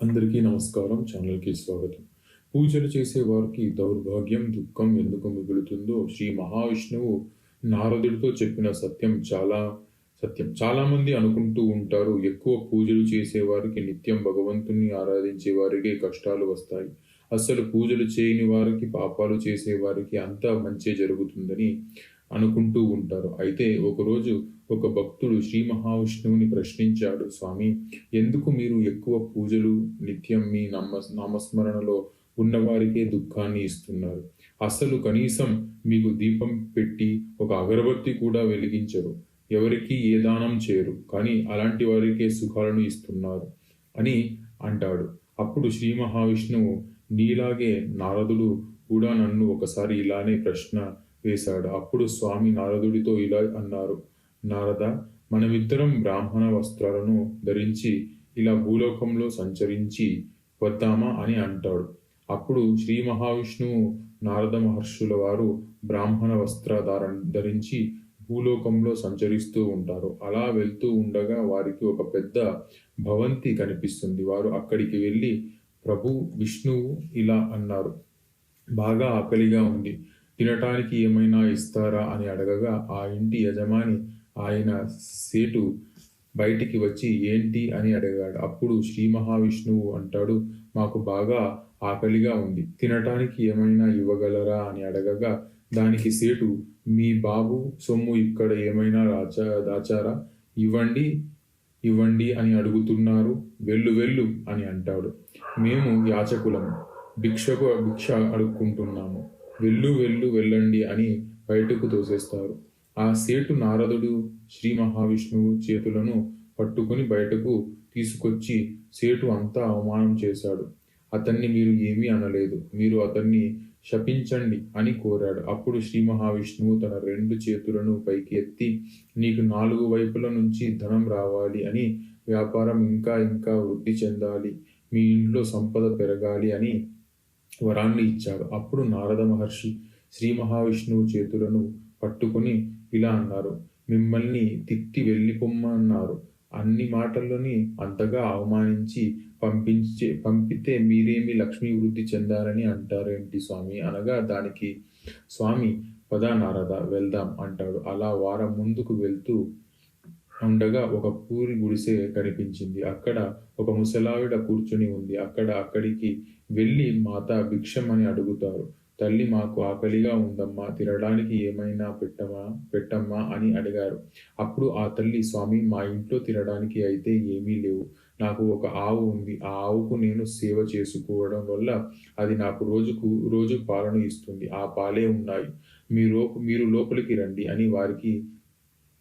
అందరికీ నమస్కారం ఛానల్కి స్వాగతం. పూజలు చేసే వారికి దౌర్భాగ్యం దుఃఖం ఎందుకు మిగులుతుందో శ్రీ మహావిష్ణువు నారదుడితో చెప్పిన సత్యం చాలా సత్యం. చాలామంది అనుకుంటూ ఉంటారు ఎక్కువ పూజలు చేసేవారికి నిత్యం భగవంతుని ఆరాధించే వారికి కష్టాలు వస్తాయి. అసలు పూజలు చేయని వారికి పాపాలు చేసేవారికి అంతా మంచి జరుగుతుందని అనుకుంటూ ఉంటారు. అయితే ఒకరోజు ఒక భక్తుడు శ్రీ మహావిష్ణువుని ప్రశ్నించాడు స్వామి ఎందుకు మీరు ఎక్కువ పూజలు నిత్యం మీ నామ నామస్మరణలో ఉన్నవారికే దుఃఖాన్ని ఇస్తున్నారు? అసలు కనీసం మీకు దీపం పెట్టి ఒక అగరబత్తి కూడా వెలిగించరు. ఎవరికి ఏ దానం చేయరు కానీ అలాంటి వారికే సుఖాలను ఇస్తున్నారు అని అంటాడు. అప్పుడు శ్రీ మహావిష్ణువు నీలాగే నారదుడు కూడా నన్ను ఒకసారి ఇలానే ప్రశ్న వేశాడు. అప్పుడు స్వామి నారదుడితో ఇలా అన్నారు నారద మనమిద్దరం బ్రాహ్మణ వస్త్రాలను ధరించి ఇలా భూలోకంలో సంచరించి వద్దామా? అని అంటాడు. అప్పుడు శ్రీ మహావిష్ణువు నారద మహర్షుల వారు బ్రాహ్మణ వస్త్రధార ధరించి భూలోకంలో సంచరిస్తూ ఉంటారు. అలా వెళ్తూ ఉండగా వారికి ఒక పెద్ద భవంతి కనిపిస్తుంది. వారు అక్కడికి వెళ్ళి ప్రభు విష్ణువు ఇలా అన్నారు. బాగా ఆకలిగా ఉంది. తినటానికి ఏమైనా ఇస్తారా అని అడగగా ఆ ఇంటి యజమాని ఆయన సేటు బయటికి వచ్చి ఏంటి అని అడిగాడు. అప్పుడు శ్రీ మహావిష్ణువు అంటాడు మాకు బాగా ఆకలిగా ఉంది తినటానికి ఏమైనా ఇవ్వగలరా అని అడగగా దానికి సేటు మీ బాబు సొమ్ము ఇక్కడ ఏమైనా రాచా దాచారా? ఇవ్వండి ఇవ్వండి అని అడుగుతున్నారు వెళ్ళు వెళ్ళు అని అంటాడు. మేము యాచకులము భిక్షకు భిక్ష అడుక్కుంటున్నాము. వెళ్ళు వెళ్ళు వెళ్ళండి అని బయటకు తోసేస్తారు. ఆ సేటు నారదుడు శ్రీ మహావిష్ణువు చేతులను పట్టుకుని బయటకు తీసుకొచ్చి సేటు అంతా అవమానం చేశాడు. అతన్ని మీరు ఏమీ అనలేదు. మీరు అతన్ని శపించండి అని కోరాడు. అప్పుడు శ్రీ మహావిష్ణువు తన రెండు చేతులను పైకి ఎత్తి నీకు నాలుగు వైపుల నుంచి ధనం రావాలి అని వ్యాపారం ఇంకా ఇంకా వృద్ధి చెందాలి. మీ ఇంట్లో సంపద పెరగాలి అని వరాన్ని ఇచ్చాడు. అప్పుడు నారద మహర్షి శ్రీ మహావిష్ణువు చేతులను పట్టుకొని ఇలా అన్నారు మిమ్మల్ని తిట్టి వెళ్ళిపోమ్మన్నారు. అన్ని మాటల్లోని అంతగా అవమానించి పంపించే పంపితే మీరేమి లక్ష్మీ వృద్ధి చెందారని అంటారేంటి స్వామి? అనగా దానికి స్వామి పదా నారద వెళ్దాం అంటాడు. అలా వారం ముందుకు వెళ్తూ ఉండగా ఒక పూరి గుడిసె కనిపించింది. అక్కడ ఒక ముసలావిడ కూర్చుని ఉంది. అక్కడ అక్కడికి వెళ్ళి మాత భిక్షమని అడుగుతారు. తల్లి మాకు ఆకలిగా ఉందమ్మా తినడానికి ఏమైనా పెట్టమా? పెట్టమ్మా అని అడిగారు. అప్పుడు ఆ తల్లి స్వామి మా ఇంట్లో తినడానికి అయితే ఏమీ లేవు. నాకు ఒక ఆవు ఉంది. ఆ ఆవుకు నేను సేవ చేసుకోవడం వల్ల అది నాకు రోజుకు రోజు పాలను ఇస్తుంది. ఆ పాలే ఉన్నాయి. మీరు మీరు లోపలికి రండి అని వారికి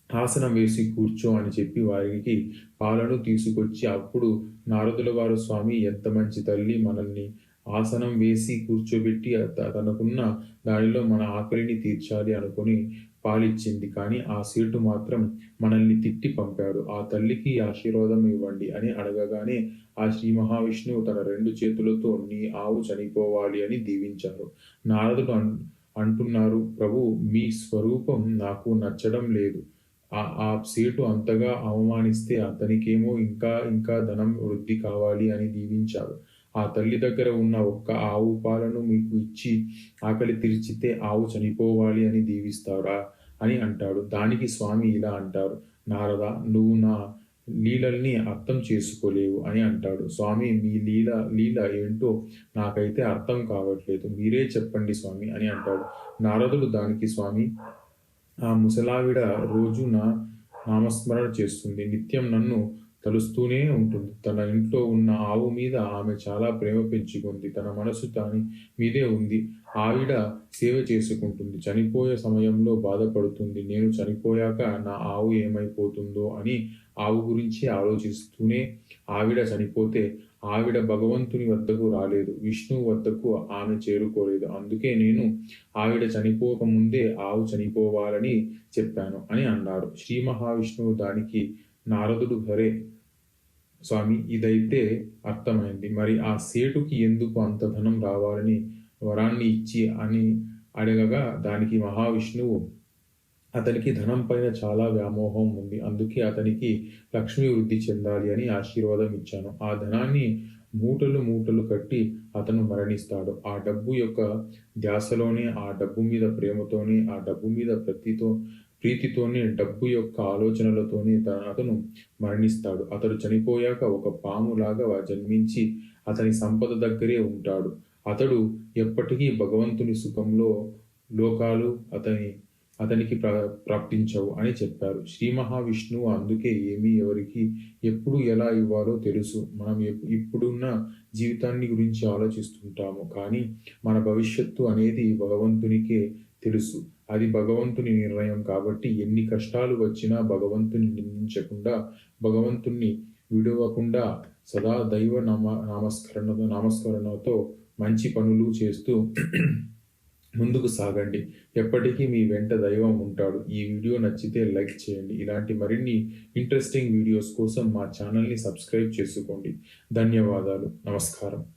ఆసనం వేసి కూర్చో అని చెప్పి వారికి పాలను తీసుకొచ్చి అప్పుడు నారదుల వారు స్వామి ఎంత మంచి తల్లి మనల్ని ఆసనం వేసి కూర్చోబెట్టి తనకున్న దానిలో మన ఆకలిని తీర్చాలి అనుకుని పాలిచ్చింది. కానీ ఆ సీటు మాత్రం మనల్ని తిట్టి పంపాడు. ఆ తల్లికి ఆశీర్వాదం ఇవ్వండి అని అడగగానే ఆ శ్రీ మహావిష్ణువు తన రెండు చేతులతో నీ ఆవు చనిపోవాలి అని దీవించారు. నారదుడు అంటున్నారు ప్రభు మీ స్వరూపం నాకు నచ్చడం లేదు. ఆ సీటు అంతగా అవమానిస్తే అతనికేమో ఇంకా ఇంకా ధనం వృద్ధి కావాలి అని దీవించారు ఆ తల్లి దగ్గర ఉన్న ఒక్క ఆవు పాలను మీకు ఇచ్చి ఆకలి తీర్చితే ఆవు చనిపోవాలి అని దీవిస్తారా అని అంటాడు. దానికి స్వామి ఇలా అంటారు. నారద నువ్వు నా లీలల్ని అర్థం చేసుకోలేవు అని అంటాడు. స్వామి మీ లీల లీల ఏంటో నాకైతే అర్థం కావట్లేదు. మీరే చెప్పండి స్వామి అని అంటాడు. నారదుడు దానికి స్వామి ఆ ముసలావిడ రోజు నా నామస్మరణ చేస్తుంది. నిత్యం నన్ను తలుస్తూనే ఉంటుంది. తన ఇంట్లో ఉన్న ఆవు మీద ఆమె చాలా ప్రేమ పెంచుకుంది. తన మనసు దాని మీదే ఉంది. ఆవిడ సేవ చేసుకుంటుంది. చనిపోయే సమయంలో బాధపడుతుంది. నేను చనిపోయాక నా ఆవు ఏమైపోతుందో అని ఆవు గురించి ఆలోచిస్తూనే ఆవిడ చనిపోతే ఆవిడ భగవంతుని వద్దకు రాలేదు. విష్ణువు వద్దకు ఆమె చేరుకోలేదు. అందుకే నేను ఆవిడ చనిపోక ముందే ఆవు చనిపోవాలని చెప్పాను అని అన్నారు శ్రీ మహావిష్ణువు దానికి నారదుడు హరే స్వామి ఇదైతే అర్థమైంది. మరి ఆ సేటుకి ఎందుకు అంత ధనం రావాలని వరాన్ని ఇచ్చి అని అడగగా దానికి మహావిష్ణువు అతనికి ధనం పైన చాలా వ్యామోహం ఉంది. అందుకే అతనికి లక్ష్మి వృద్ధి చెందాలి అని ఆశీర్వాదం ఇచ్చాను. ఆ ధనాన్ని మూటలు మూటలు కట్టి అతను మరణిస్తాడు. ఆ డబ్బు యొక్క ధ్యాసలోనే ఆ డబ్బు మీద ప్రేమతోనే ఆ డబ్బు మీద ప్రతితో ప్రీతితోనే డబ్బు యొక్క ఆలోచనలతోనే తన అతను మరణిస్తాడు. అతడు చనిపోయాక ఒక పాములాగా జన్మించి అతని సంపద దగ్గరే ఉంటాడు. అతడు ఎప్పటికీ భగవంతుని సుఖంలో లోకాలు అతని అతనికి ప్ర ప్రాప్తించవు అని చెప్పారు. శ్రీ మహావిష్ణువు అందుకే ఏమీ ఎవరికి ఎప్పుడు ఎలా ఇవ్వాలో తెలుసు. మనం ఇప్పుడున్న జీవితాన్ని గురించి ఆలోచిస్తుంటాము కానీ మన భవిష్యత్తు అనేది భగవంతునికే తెలుసు. అది భగవంతుని నిర్ణయం కాబట్టి ఎన్ని కష్టాలు వచ్చినా భగవంతుని నిందించకుండా భగవంతుణ్ణి విడవకుండా సదా దైవ నామ నామస్కరణతో నామస్మరణతో మంచి పనులు చేస్తూ ముందుకు సాగండి. ఎప్పటికీ మీ వెంట దైవం ఉంటాడు. ఈ వీడియో నచ్చితే లైక్ చేయండి. ఇలాంటి మరిన్ని ఇంట్రెస్టింగ్ వీడియోస్ కోసం మా ఛానల్ని సబ్స్క్రైబ్ చేసుకోండి. ధన్యవాదాలు. నమస్కారం.